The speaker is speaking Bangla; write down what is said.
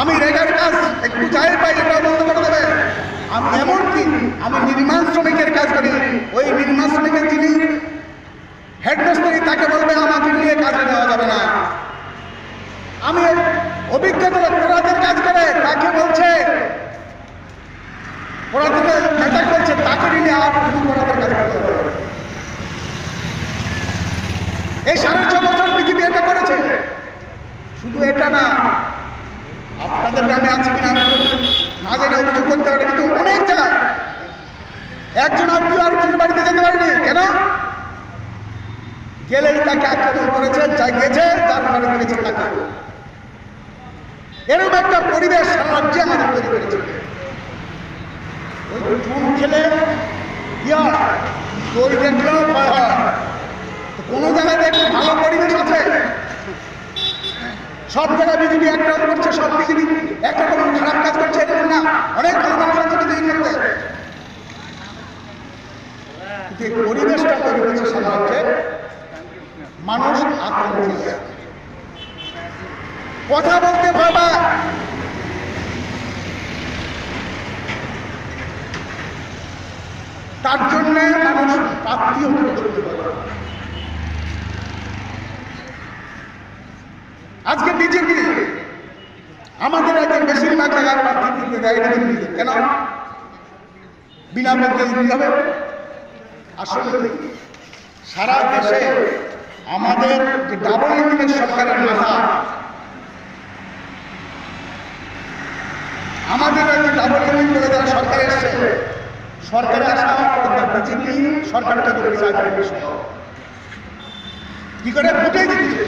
আমি রেগার কাজ একটু যাই পাই বন্ধ করে দেবে। আমি এমনকি আমি নির্মাণ শ্রমিকের কাজ করি। ওই নির্মাণ শ্রমিকের যিনি হেডমাস্টারি, তাকে বলবে আমাকে নিয়ে কাজে নেওয়া যাবে না। আমি অভিজ্ঞতা পোড়াদের কাজ করে, তাকে বলছে করছে, তাকে নিয়ে আর কাজ এই সাড়ে ছ বছর এটা করেছে। শুধু এটা না, আপনাদের গ্রামে আছে কিনা না। অভিযোগ করতে পারি, কিন্তু অনেক জায়গায় একজন আত্মীয় আরেকজনের বাড়িতে যেতে পারেনি। কেন? গেলেই তাকে আক্রমণ করেছে যা গেছে বাড়িতে গেছে তাকে এরকম একটা পরিবেশ রাজ্যে আমাদের তৈরি করেছে। ওই খেলে কোনো জায়গায় দেখলে ভালো পরিবেশ আছে? সব জায়গায় একটা করছে, সব একটা কোনো কাজ করছে না। অনেক মানুষ পরিবেশটা মানুষ আক্রমণ কথা বলতে পায় তার জন্য আজকে বিজেপি আমাদের একজন বেশিরভাগ জায়গায় প্রার্থী দিতে দেয় না দিল্লিতে। কেন? বিনা বেতনে দিতে হবে। আসলে সারা দেশে আমাদের যে ডাবল ইঞ্জিনের সরকারের মাথা আমাদের যে ডাবল ইঞ্জিন করে সরকার এসছে। সরকারে আসা চাকরি কি করে ভোটে জিতেছে